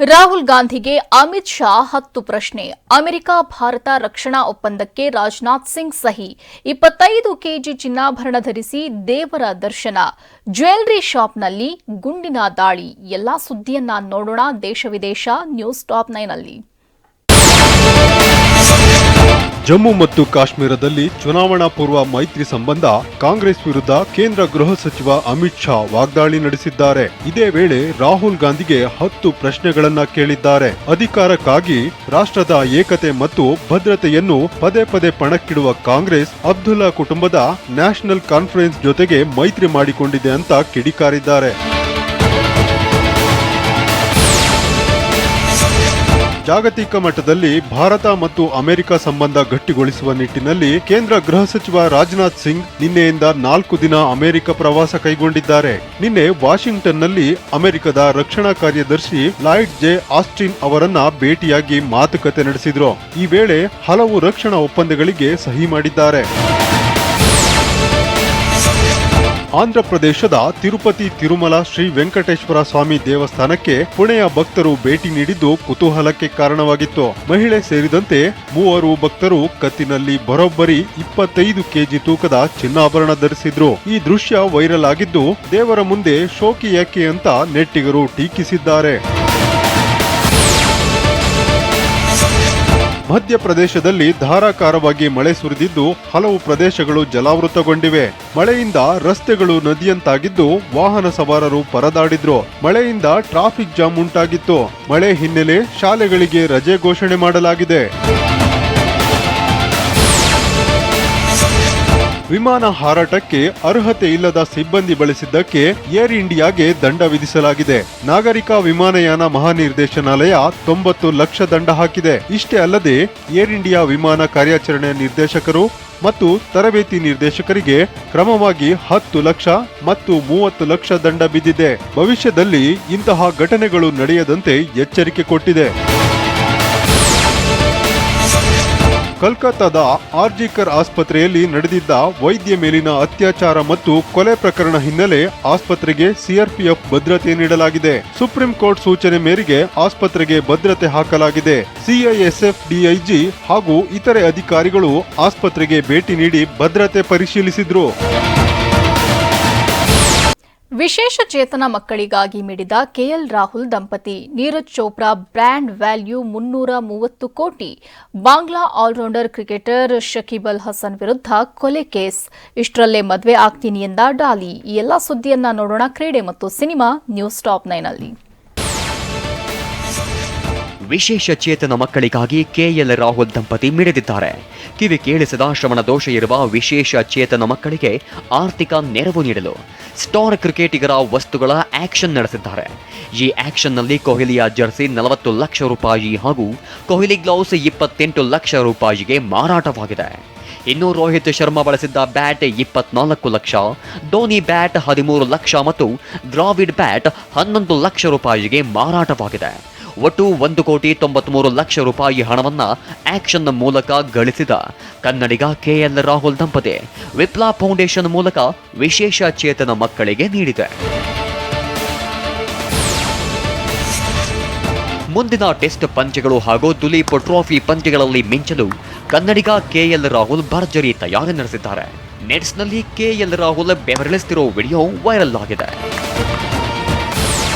ರಾಹುಲ್ ಗಾಂಧಿಗೆ ಅಮಿತ್ ಶಾ ಹತ್ತು ಪ್ರಶ್ನೆ. ಅಮೆರಿಕ, ಭಾರತ ರಕ್ಷಣಾ ಒಪ್ಪಂದಕ್ಕೆ ರಾಜನಾಥ್ ಸಿಂಗ್ ಸಹಿ. ಇಪ್ಪತ್ತೈದು ಕೆಜಿ ಚಿನ್ನಾಭರಣ ಧರಿಸಿ ದೇವರ ದರ್ಶನ. ಜ್ಯುವೆಲರಿ ಶಾಪ್ನಲ್ಲಿ ಗುಂಡಿನ ದಾಳಿ. ಎಲ್ಲಾ ಸುದ್ದಿಯನ್ನ ನೋಡೋಣ ದೇಶ ವಿದೇಶ, ನ್ಯೂಸ್ ಟಾಪ್ ನೈನಲ್ಲಿ ಜಮ್ಮು ಮತ್ತು ಕಾಶ್ಮೀರದಲ್ಲಿ ಚುನಾವಣಾ ಪೂರ್ವ ಮೈತ್ರಿ ಸಂಬಂಧ ಕಾಂಗ್ರೆಸ್ ವಿರುದ್ಧ ಕೇಂದ್ರ ಗೃಹ ಸಚಿವ ಅಮಿತ್ ಶಾ ವಾಗ್ದಾಳಿ ನಡೆಸಿದ್ದಾರೆ. ಇದೇ ವೇಳೆ ರಾಹುಲ್ ಗಾಂಧಿಗೆ ಹತ್ತು ಪ್ರಶ್ನೆಗಳನ್ನ ಕೇಳಿದ್ದಾರೆ. ಅಧಿಕಾರಕ್ಕಾಗಿ ರಾಷ್ಟ್ರದ ಏಕತೆ ಮತ್ತು ಭದ್ರತೆಯನ್ನು ಪದೇ ಪದೇ ಪಣಕ್ಕಿಡುವ ಕಾಂಗ್ರೆಸ್ ಅಬ್ದುಲ್ಲಾ ಕುಟುಂಬದ ನ್ಯಾಷನಲ್ ಕಾನ್ಫರೆನ್ಸ್ ಜೊತೆಗೆ ಮೈತ್ರಿ ಮಾಡಿಕೊಂಡಿದೆ ಅಂತ ಕಿಡಿಕಾರಿದ್ದಾರೆ. ಜಾಗತಿಕ ಮಟ್ಟದಲ್ಲಿ ಭಾರತ ಮತ್ತು ಅಮೆರಿಕ ಸಂಬಂಧ ಗಟ್ಟಿಗೊಳಿಸುವ ನಿಟ್ಟಿನಲ್ಲಿ ಕೇಂದ್ರ ಗೃಹ ಸಚಿವ ರಾಜನಾಥ್ ಸಿಂಗ್ ನಿನ್ನೆಯಿಂದ ನಾಲ್ಕು ದಿನ ಅಮೆರಿಕ ಪ್ರವಾಸ ಕೈಗೊಂಡಿದ್ದಾರೆ. ನಿನ್ನೆ ವಾಷಿಂಗ್ಟನ್ನಲ್ಲಿ ಅಮೆರಿಕದ ರಕ್ಷಣಾ ಕಾರ್ಯದರ್ಶಿ ಲಾಯ್ಡ್ ಜೆ ಆಸ್ಟಿನ್ ಅವರನ್ನ ಭೇಟಿಯಾಗಿ ಮಾತುಕತೆ ನಡೆಸಿದ್ರು. ಈ ವೇಳೆ ಹಲವು ರಕ್ಷಣಾ ಒಪ್ಪಂದಗಳಿಗೆ ಸಹಿ ಮಾಡಿದ್ದಾರೆ. ಆಂಧ್ರಪ್ರದೇಶದ ತಿರುಪತಿ ತಿರುಮಲ ಶ್ರೀ ವೆಂಕಟೇಶ್ವರ ಸ್ವಾಮಿ ದೇವಸ್ಥಾನಕ್ಕೆ ಪುಣೆಯ ಭಕ್ತರು ಭೇಟಿ ನೀಡಿದ್ದು ಕುತೂಹಲಕ್ಕೆ ಕಾರಣವಾಗಿತ್ತು. ಮಹಿಳೆ ಸೇರಿದಂತೆ ಮೂವರು ಭಕ್ತರು ಕತ್ತಿನಲ್ಲಿ ಬರೋಬ್ಬರಿ ಇಪ್ಪತ್ತೈದು ಕೆಜಿ ತೂಕದ ಚಿನ್ನಾಭರಣ ಧರಿಸಿದ್ರು. ಈ ದೃಶ್ಯ ವೈರಲ್ ಆಗಿದ್ದು ದೇವರ ಮುಂದೆ ಶೋಕಿ ಯಾಕೆ ಅಂತ ನೆಟ್ಟಿಗರು ಟೀಕಿಸಿದ್ದಾರೆ. ಮಧ್ಯಪ್ರದೇಶದಲ್ಲಿ ಧಾರಾಕಾರವಾಗಿ ಮಳೆ ಸುರಿದಿದ್ದು ಹಲವು ಪ್ರದೇಶಗಳು ಜಲಾವೃತಗೊಂಡಿವೆ. ಮಳೆಯಿಂದ ರಸ್ತೆಗಳು ನದಿಯಂತಾಗಿದ್ದು ವಾಹನ ಸವಾರರು ಪರದಾಡಿದ್ರು. ಮಳೆಯಿಂದ ಟ್ರಾಫಿಕ್ ಜಾಮ್ ಉಂಟಾಗಿತ್ತು. ಮಳೆ ಹಿನ್ನೆಲೆ ಶಾಲೆಗಳಿಗೆ ರಜೆ ಘೋಷಣೆ ಮಾಡಲಾಗಿದೆ. ವಿಮಾನ ಹಾರಾಟಕ್ಕೆ ಅರ್ಹತೆ ಇಲ್ಲದ ಸಿಬ್ಬಂದಿ ಬಳಸಿದ್ದಕ್ಕೆ ಏರ್ ಇಂಡಿಯಾಗೆ ದಂಡ ವಿಧಿಸಲಾಗಿದೆ. ನಾಗರಿಕ ವಿಮಾನಯಾನ ಮಹಾನಿರ್ದೇಶನಾಲಯ ತೊಂಬತ್ತು ಲಕ್ಷ ದಂಡ ಹಾಕಿದೆ. ಇಷ್ಟೇ ಅಲ್ಲದೆ, ಏರ್ ಇಂಡಿಯಾ ವಿಮಾನ ಕಾರ್ಯಾಚರಣೆ ನಿರ್ದೇಶಕರು ಮತ್ತು ತರಬೇತಿ ನಿರ್ದೇಶಕರಿಗೆ ಕ್ರಮವಾಗಿ ಹತ್ತು ಲಕ್ಷ ಮತ್ತು ಮೂವತ್ತು ಲಕ್ಷ ದಂಡ ಬಿದ್ದಿದೆ. ಭವಿಷ್ಯದಲ್ಲಿ ಇಂತಹ ಘಟನೆಗಳು ನಡೆಯದಂತೆ ಎಚ್ಚರಿಕೆ ಕೊಟ್ಟಿದೆ. ಕಲ್ಕತ್ತಾದ ಆರ್ಜಿಕರ್ ಆಸ್ಪತ್ರೆಯಲ್ಲಿ ನಡೆದಿದ್ದ ವೈದ್ಯ ಮೇಲಿನ ಅತ್ಯಾಚಾರ ಮತ್ತು ಕೊಲೆ ಪ್ರಕರಣ ಹಿನ್ನೆಲೆ ಆಸ್ಪತ್ರೆಗೆ ಸಿಆರ್ಪಿಎಫ್ ಭದ್ರತೆ ನೀಡಲಾಗಿದೆ. ಸುಪ್ರೀಂ ಕೋರ್ಟ್ ಸೂಚನೆ ಮೇರೆಗೆ ಆಸ್ಪತ್ರೆಗೆ ಭದ್ರತೆ ಹಾಕಲಾಗಿದೆ. ಸಿಐಎಸ್ಎಫ್ ಡಿಐಜಿ ಹಾಗೂ ಇತರೆ ಅಧಿಕಾರಿಗಳು ಆಸ್ಪತ್ರೆಗೆ ಭೇಟಿ ನೀಡಿ ಭದ್ರತೆ ಪರಿಶೀಲಿಸಿದ್ರು. ವಿಶೇಷ ಚೇತನ ಮಕ್ಕಳಿಗಾಗಿ ಮಿಡಿದ ಕೆಎಲ್ ರಾಹುಲ್ ದಂಪತಿ, ನೀರಜ್ ಚೋಪ್ರಾ ಬ್ರ್ಯಾಂಡ್ ವ್ಯಾಲ್ಯೂ ಮುನ್ನೂರ ಮೂವತ್ತು ಕೋಟಿ. ಬಾಂಗ್ಲಾ ಆಲ್ರೌಂಡರ್ ಕ್ರಿಕೆಟರ್ ಶಕೀಬ್ ಅಲ್ ಹಸನ್ ವಿರುದ್ಧ ಕೊಲೆ ಕೇಸ್. ಇಷ್ಟರಲ್ಲೇ ಮದುವೆ ಆಗ್ತೀನಿ ಎಂದ ಡಾಲಿ. ಈ ಎಲ್ಲ ಸುದ್ದಿಯನ್ನ ನೋಡೋಣ ಕ್ರೀಡೆ ಮತ್ತು ಸಿನಿಮಾ ನ್ಯೂಸ್ ಟಾಪ್ ನೈನಲ್ಲಿ ವಿಶೇಷ ಚೇತನ ಮಕ್ಕಳಿಗಾಗಿ ಕೆಎಲ್ ರಾಹುಲ್ ದಂಪತಿ ಮಿಡಿದಿದ್ದಾರೆ. ಕಿವಿ ಕೇಳಿಸದ ಶ್ರವಣ ದೋಷ ಇರುವ ವಿಶೇಷ ಚೇತನ ಮಕ್ಕಳಿಗೆ ಆರ್ಥಿಕ ನೆರವು ನೀಡಲು ಸ್ಟಾರ್ ಕ್ರಿಕೆಟಿಗರ ವಸ್ತುಗಳ ಆಕ್ಷನ್ ನಡೆಸಿದ್ದಾರೆ. ಈ ಆಕ್ಷನ್ನಲ್ಲಿ ಕೊಹ್ಲಿಯ ಜರ್ಸಿ ನಲವತ್ತು ಲಕ್ಷ ರೂಪಾಯಿ ಹಾಗೂ ಕೊಹ್ಲಿ ಗ್ಲೌಸ್ ಇಪ್ಪತ್ತೆಂಟು ಲಕ್ಷ ರೂಪಾಯಿಗೆ ಮಾರಾಟವಾಗಿದೆ. ಇನ್ನು ರೋಹಿತ್ ಶರ್ಮಾ ಬಳಸಿದ್ದ ಬ್ಯಾಟ್ ಇಪ್ಪತ್ನಾಲ್ಕು ಲಕ್ಷ, ಧೋನಿ ಬ್ಯಾಟ್ ಹದಿಮೂರು ಲಕ್ಷ ಮತ್ತು ದ್ರಾವಿಡ್ ಬ್ಯಾಟ್ ಹನ್ನೊಂದು ಲಕ್ಷ ರೂಪಾಯಿಗೆ ಮಾರಾಟವಾಗಿದೆ. ಒಟ್ಟು ಒಂದು ಕೋಟಿ ತೊಂಬತ್ಮೂರು ಲಕ್ಷ ರೂಪಾಯಿ ಹಣವನ್ನ ಆಕ್ಷನ್ ಮೂಲಕ ಗಳಿಸಿದ. ಕನ್ನಡಿಗ ಕೆಎಲ್ ರಾಹುಲ್ ದಂಪತಿ ವಿಪ್ಲಾ ಫೌಂಡೇಶನ್ ಮೂಲಕ ವಿಶೇಷ ಚೇತನ ಮಕ್ಕಳಿಗೆ ನೀಡಿದೆ. ಮುಂದಿನ ಟೆಸ್ಟ್ ಪಂದ್ಯಗಳು ಹಾಗೂ ದುಲೀಪ್ ಟ್ರೋಫಿ ಪಂದ್ಯಗಳಲ್ಲಿ ಮಿಂಚಲು ಕನ್ನಡಿಗ ಕೆಎಲ್ ರಾಹುಲ್ ಭರ್ಜರಿ ತಯಾರಿ ನಡೆಸಿದ್ದಾರೆ. ನೆಟ್ಸ್ನಲ್ಲಿ ಕೆಎಲ್ ರಾಹುಲ್ ಬೆವರಿಳಿಸ್ತಿರೋ ವಿಡಿಯೋ ವೈರಲ್ ಆಗಿದೆ.